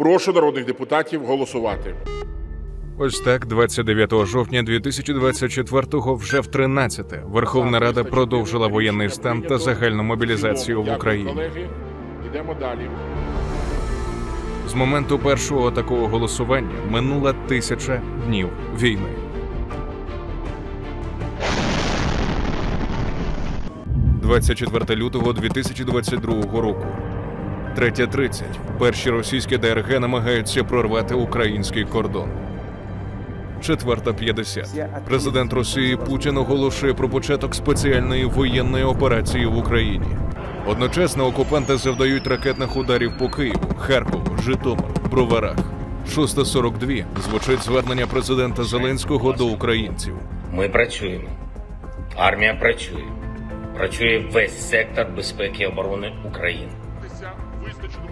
Прошу народних депутатів голосувати. Ось так, 29 жовтня 2024-го вже в 13-те Верховна Рада продовжила воєнний стан та загальну мобілізацію в Україні. Йдемо далі. З моменту першого такого голосування минула тисяча днів війни. «24 лютого 2022 року. 3.30. Перші російські ДРГ намагаються прорвати український кордон. 4.50. Президент Росії Путін оголошує про початок спеціальної воєнної операції в Україні. Одночасно окупанти завдають ракетних ударів по Києву, Харкову, Житомиру, Броварах. 6.42. Звучить звернення президента Зеленського до українців. Ми працюємо. Армія працює. Працює весь сектор безпеки і оборони України.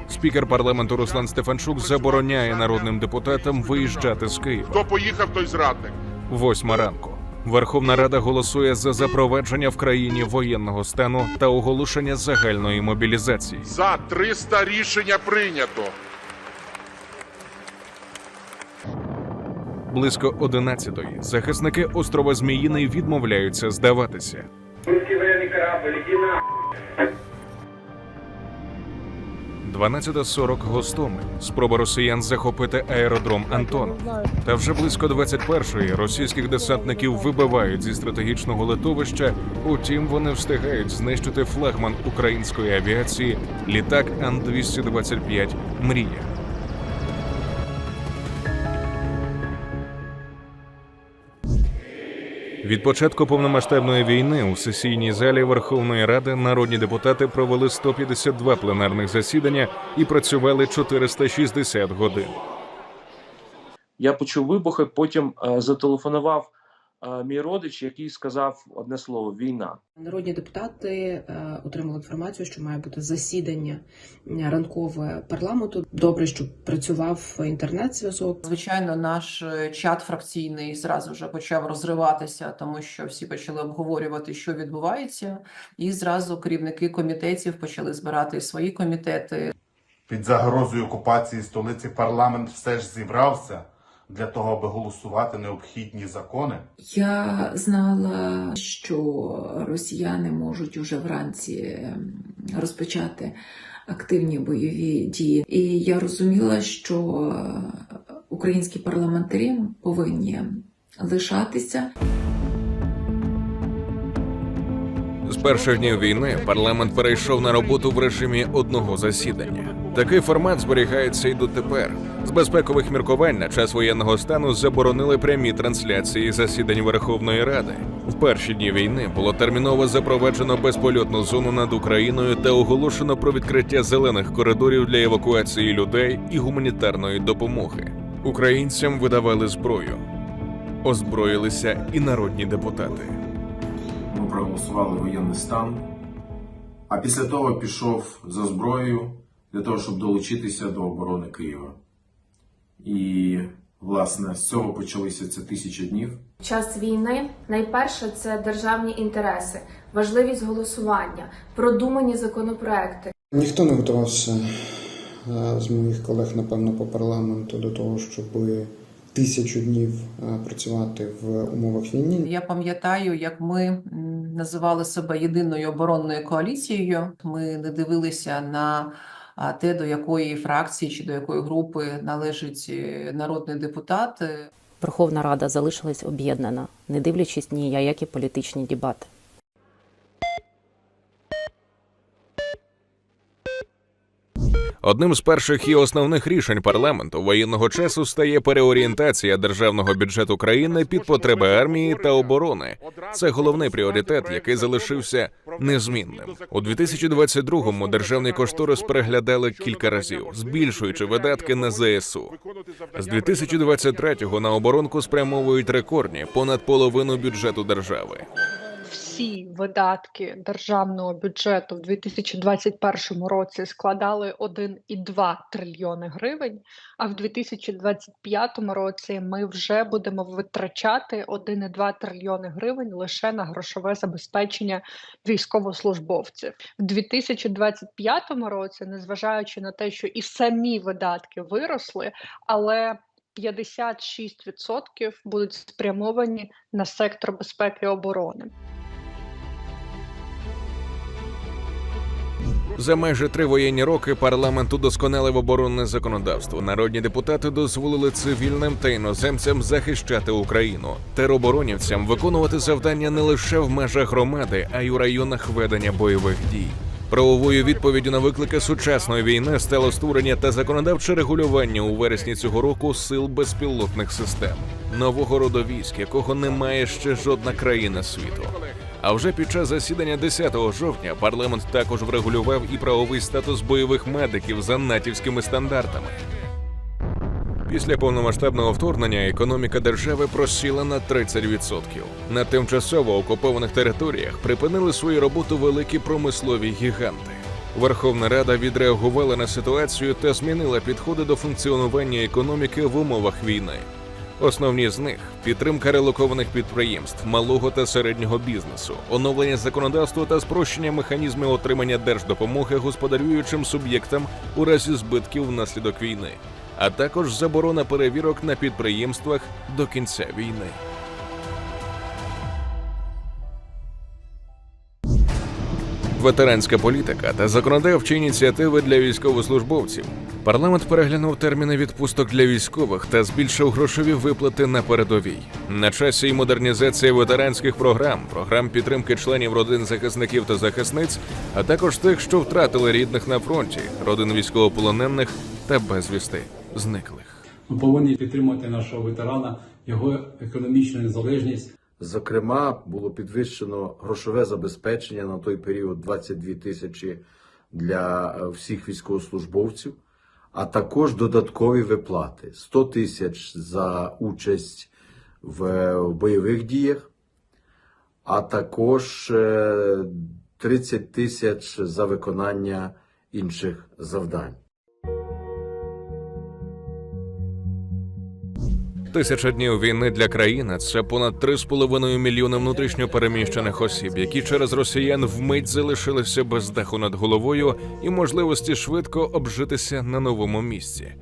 Спікер парламенту Руслан Стефанчук забороняє народним депутатам виїжджати з Києва. Хто поїхав, той зрадник. Восьма ранку. Верховна Рада голосує за запровадження в країні воєнного стану та оголошення загальної мобілізації. За 300 рішення прийнято. Близько 11-ї захисники острова Зміїний відмовляються здаватися. Корабль, на... 12.40 Гостомель. Спроба росіян захопити аеродром Антон. Та вже близько 21-ї російських десантників вибивають зі стратегічного литовища. Утім, вони встигають знищити флагман української авіації літак Ан-225 Мрія. Від початку повномасштабної війни у сесійній залі Верховної Ради народні депутати провели 152 пленарних засідання і працювали 460 годин. Я почув вибухи, потім е, зателефонував мій родич, який сказав одне слово війна. Народні депутати е, отримали інформацію, що має бути засідання е, ранкове парламенту. Добре, що працював інтернет-зв'язок. Звичайно, наш е, чат фракційний зразу вже почав розриватися, тому що всі почали обговорювати, що відбувається, і зразу керівники комітетів почали збирати свої комітети. Під загрозою окупації столиці парламент все ж зібрався для того, аби голосувати необхідні закони. Я знала, що росіяни можуть уже вранці ем, розпочати активні бойові дії, і я розуміла, що українські парламентарі повинні лишатися. Перших днів війни парламент перейшов на роботу в режимі одного засідання. Такий формат зберігається і дотепер. З безпекових міркувань на час воєнного стану заборонили прямі трансляції засідань Верховної Ради. В перші дні війни було терміново запроваджено безпольотну зону над Україною та оголошено про відкриття зелених коридорів для евакуації людей і гуманітарної допомоги. Українцям видавали зброю, озброїлися і народні депутати. Проголосували воєнний стан. А після того пішов за зброєю для того, щоб долучитися до оборони Києва. І, власне, з цього почалися ці тисячі днів. В час війни найперше це державні інтереси, важливість голосування, продумані законопроекти. Ніхто не готувався е, з моїх колег, напевно, по парламенту до того, щоб тисячу днів е, працювати в умовах війни. Я пам'ятаю, як ми називали себе єдиною оборонною коаліцією. Ми не дивилися на те, до якої фракції чи до якої групи належить е, народний депутат. Верховна Рада залишилась об'єднана, не дивлячись ні на які політичні дебати. Одним з перших і основних рішень парламенту воєнного часу стає переорієнтація державного бюджету країни під потреби армії та оборони. Це головний пріоритет, який залишився незмінним. У 2022-му державний кошторис переглядали кілька разів, збільшуючи видатки на ЗСУ. З 2023-го на оборонку спрямовують рекордні понад половину бюджету держави. Всі видатки державного бюджету в 2021 році складали 1,2 трильйони гривень, а в 2025 році ми вже будемо витрачати 1,2 трильйони гривень лише на грошове забезпечення військовослужбовців. В 2025 році, незважаючи на те, що і самі видатки виросли, але 56% будуть спрямовані на сектор безпеки і оборони. За майже три воєнні роки парламент удосконалив оборонне законодавство. Народні депутати дозволили цивільним та іноземцям захищати Україну, тероборонівцям виконувати завдання не лише в межах громади, а й у районах ведення бойових дій. Правовою відповіддю на виклики сучасної війни стало створення та законодавче регулювання у вересні цього року сил безпілотних систем, нового роду військ, якого немає ще жодна країна світу. А вже під час засідання 10 жовтня парламент також врегулював і правовий статус бойових медиків за натівськими стандартами. Після повномасштабного вторгнення економіка держави просіла на 30%. На тимчасово окупованих територіях припинили свою роботу великі промислові гіганти. Верховна Рада відреагувала на ситуацію та змінила підходи до функціонування економіки в умовах війни. Основні з них підтримка релокованих підприємств, малого та середнього бізнесу, оновлення законодавства та спрощення механізмів отримання держдопомоги господарюючим суб'єктам у разі збитків внаслідок війни, а також заборона перевірок на підприємствах до кінця війни. Ветеранська політика та законодавчі ініціативи для військовослужбовців. Парламент переглянув терміни відпусток для військових та збільшив грошові виплати на передовій. На часі й модернізація ветеранських програм, програм підтримки членів родин захисників та захисниць, а також тих, що втратили рідних на фронті, родин військовополонених та безвісти зниклих. Ми повинні підтримати нашого ветерана, його економічну незалежність. Зокрема, було підвищено грошове забезпечення на той період 22 тисячі для е, всіх військовослужбовців, а також додаткові виплати 100 тисяч за участь в е, бойових діях, а також е, 30 тисяч за виконання інших завдань. Тисяча днів війни для країни це понад 3,5 мільйони внутрішньо переміщених осіб, які через росіян вмить залишилися без даху над головою і можливості швидко обжитися на новому місці.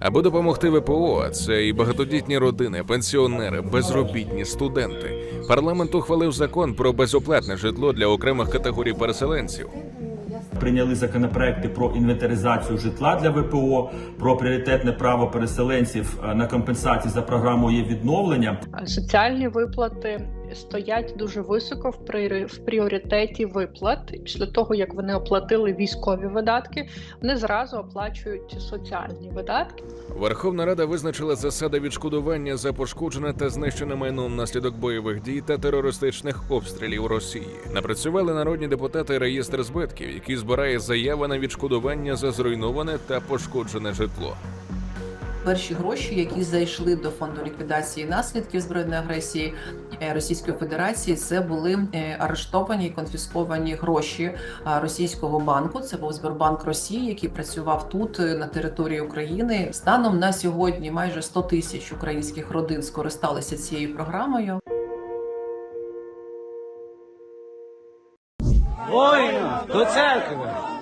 Аби допомогти ВПО, це і багатодітні родини, пенсіонери, безробітні, студенти. Парламент ухвалив закон про безоплатне житло для окремих категорій переселенців. Прийняли законопроекти про інвентаризацію житла для ВПО, про пріоритетне право переселенців е, на компенсації за програмою відновлення. Соціальні виплати стоять дуже високо в пріоритеті виплат. Після того як вони оплатили військові видатки, вони зразу оплачують соціальні видатки. Верховна Рада визначила засади відшкодування за пошкоджене та знищене майно внаслідок бойових дій та терористичних обстрілів Росії. Напрацювали народні депутати реєстр збитків, який збирає заяви на відшкодування за зруйноване та пошкоджене житло. Перші гроші, які зайшли до фонду ліквідації наслідків збройної агресії е, Російської Федерації, це були е, арештовані і конфісковані гроші е, російського банку. Це був Сбербанк Росії, який працював тут на території України. Станом на сьогодні майже 100 тисяч українських родин скористалися цією програмою. Воїну до церкви!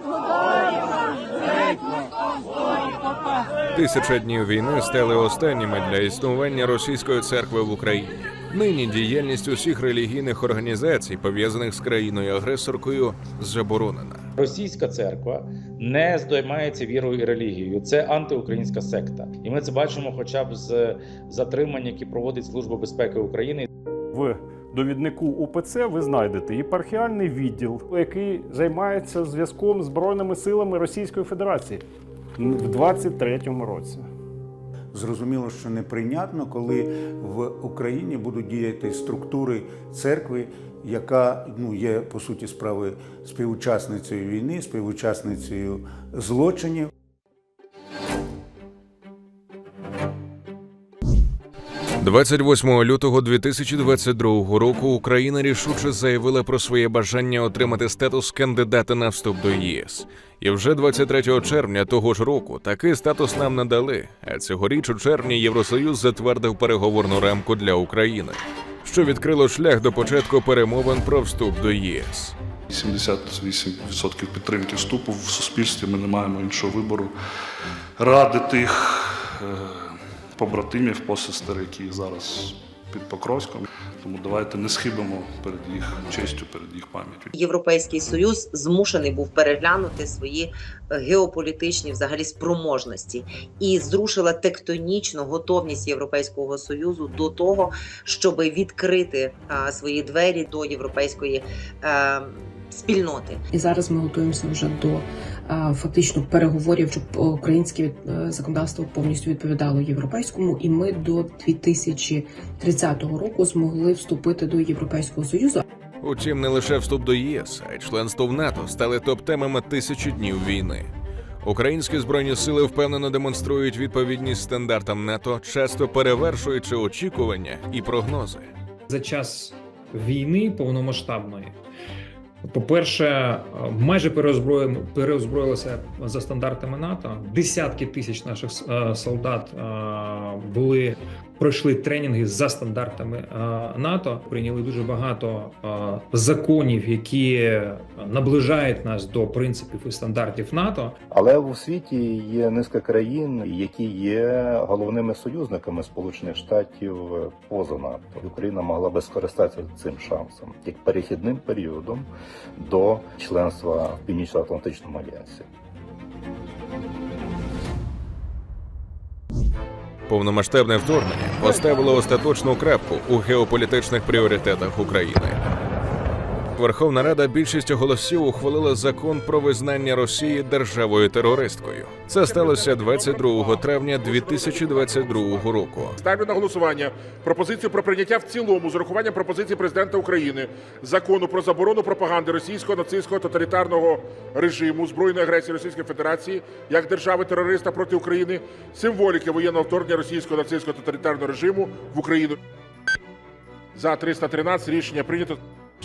Тисяча днів війни стали останніми для існування російської церкви в Україні. Нині діяльність усіх релігійних організацій, пов'язаних з країною агресоркою, заборонена. Російська церква не здоймається вірою і релігією. Це антиукраїнська секта, і ми це бачимо, хоча б з затримань, які проводить Служба безпеки України. В довіднику УПЦ ви знайдете єпархіальний відділ, який займається зв'язком з збройними силами Російської Федерації в 23-му році. Зрозуміло, що неприйнятно, коли в Україні будуть діяти структури церкви, яка ну, є по суті справи співучасницею війни, співучасницею злочинів. 28 лютого 2022 року Україна рішуче заявила про своє бажання отримати статус кандидата на вступ до ЄС. І вже 23 червня того ж року такий статус нам надали. А цьогоріч у червні Євросоюз затвердив переговорну рамку для України, що відкрило шлях до початку перемовин про вступ до ЄС. 78% підтримки вступу в суспільстві. Ми не маємо іншого вибору. Ради тих побратимів, посестер, які зараз під Покровськом. Тому давайте не схибимо перед їх честю, перед їх пам'яттю. Європейський союз змушений був переглянути свої е, геополітичні взагалі спроможності і зрушила тектонічну готовність Європейського союзу до того, щоб відкрити а, свої двері до європейської е, спільноти. І зараз ми готуємося вже до а, фактично переговорів, щоб українське е, законодавство повністю відповідало європейському, і ми до 2030 року змогли вступити до Європейського союзу. Утім, не лише вступ до ЄС, а й членство в НАТО стали топ-темами тисячі днів війни. Українські збройні сили впевнено демонструють відповідність стандартам НАТО, часто перевершуючи очікування і прогнози. за час війни повномасштабної. По-перше, майже переозброєно переозброїлися за стандартами НАТО. Десятки тисяч наших е, солдат е, були пройшли тренінги за стандартами е, НАТО. Прийняли дуже багато е, законів, які наближають нас до принципів і стандартів НАТО. Але у світі є низка країн, які є головними союзниками Сполучених Штатів поза НАТО. Україна могла би скористатися цим шансом як перехідним періодом до членства в Північно-Атлантичному альянсі. Повномасштабне вторгнення поставило остаточну крапку у геополітичних пріоритетах України. Верховна Рада більшістю голосів ухвалила закон про визнання Росії державою терористкою. Це сталося 22 травня 2022 року. Ставлю на голосування пропозицію про прийняття в цілому з урахуванням пропозицій президента України закону про заборону пропаганди російського нацистського тоталітарного режиму збройної агресії Російської Федерації як держави терориста проти України, символіки воєнного вторгнення російського нацистського тоталітарного режиму в Україну. За 313 рішення прийнято.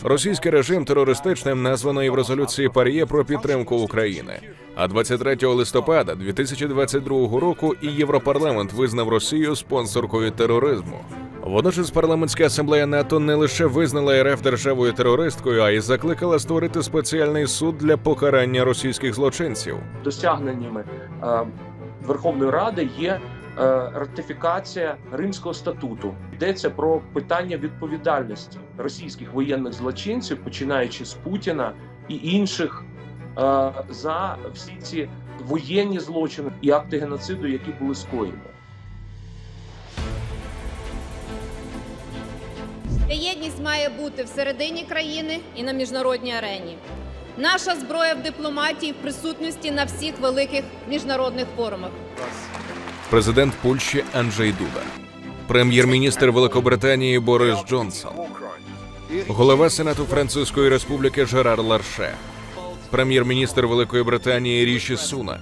Російський режим терористичним названо і в резолюції Пар'є про підтримку України. А 23 листопада 2022 року і Європарламент визнав Росію спонсоркою тероризму. Водночас парламентська асамблея НАТО не лише визнала РФ державою терористкою, а й закликала створити спеціальний суд для покарання російських злочинців. Досягненнями е, Верховної Ради є ратифікація Римського статуту. Йдеться про питання відповідальності російських воєнних злочинців, починаючи з Путіна і інших е, за всі ці воєнні злочини і акти геноциду, які були скоєні. Єдність має бути всередині країни і на міжнародній арені. Наша зброя в дипломатії в присутності на всіх великих міжнародних форумах. Президент Польщі Анджей Дуда, прем'єр-міністр Великобританії Борис Джонсон, голова Сенату Французької Республіки Жерар Ларше, прем'єр-міністр Великої Британії Ріші Сунак,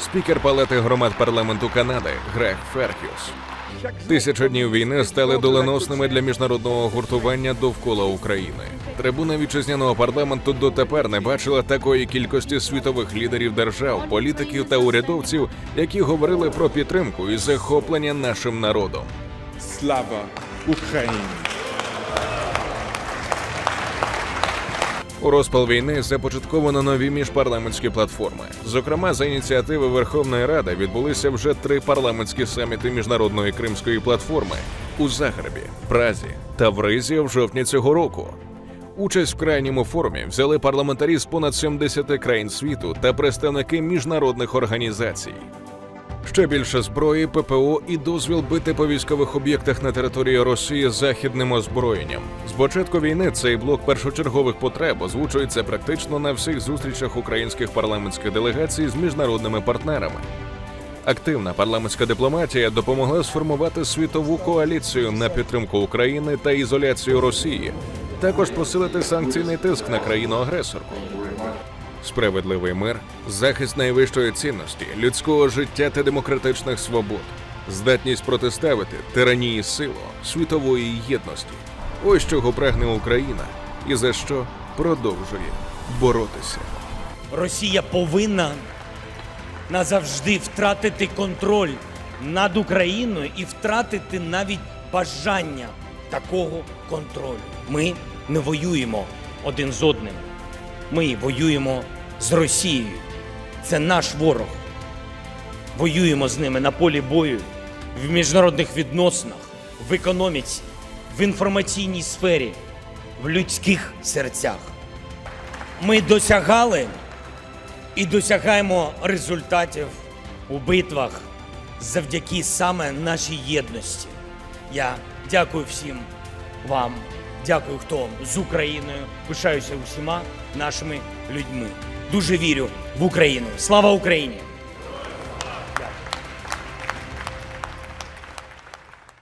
спікер Палати громад парламенту Канади Грег Ферхюс. Тисяча днів війни стали доленосними для міжнародного гуртування довкола України. Трибуна вітчизняного парламенту дотепер не бачила такої кількості світових лідерів держав, політиків та урядовців, які говорили про підтримку і захоплення нашим народом. Слава Україні! У розпал війни започатковано нові міжпарламентські платформи. Зокрема, за ініціативи Верховної Ради відбулися вже три парламентські саміти міжнародної кримської платформи у Загребі, Празі та в Ризі в жовтні цього року. Участь в крайньому форумі взяли парламентарі з понад 70 країн світу та представники міжнародних організацій. Ще більше зброї, ППО і дозвіл бити по військових об'єктах на території Росії західним озброєнням. З початку війни цей блок першочергових потреб озвучується практично на всіх зустрічах українських парламентських делегацій з міжнародними партнерами. Активна парламентська дипломатія допомогла сформувати світову коаліцію на підтримку України та ізоляцію Росії, також посилити санкційний тиск на країну-агресорку. Справедливий мир, захист найвищої цінності, людського життя та демократичних свобод. здатність протиставити тиранії силу світової єдності. Ось чого прагне Україна і за що продовжує боротися. Росія повинна назавжди втратити контроль над Україною і втратити навіть бажання такого контролю. Ми не воюємо один з одним. Ми воюємо з Росією. Це наш ворог. Воюємо з ними на полі бою, в міжнародних відносинах, в економіці, в інформаційній сфері, в людських серцях. Ми досягали і досягаємо результатів у битвах завдяки саме нашій єдності. Я дякую всім вам, дякую, хто з Україною. Пишаюся усіма нашими людьми. Дуже вірю в Україну. Слава Україні!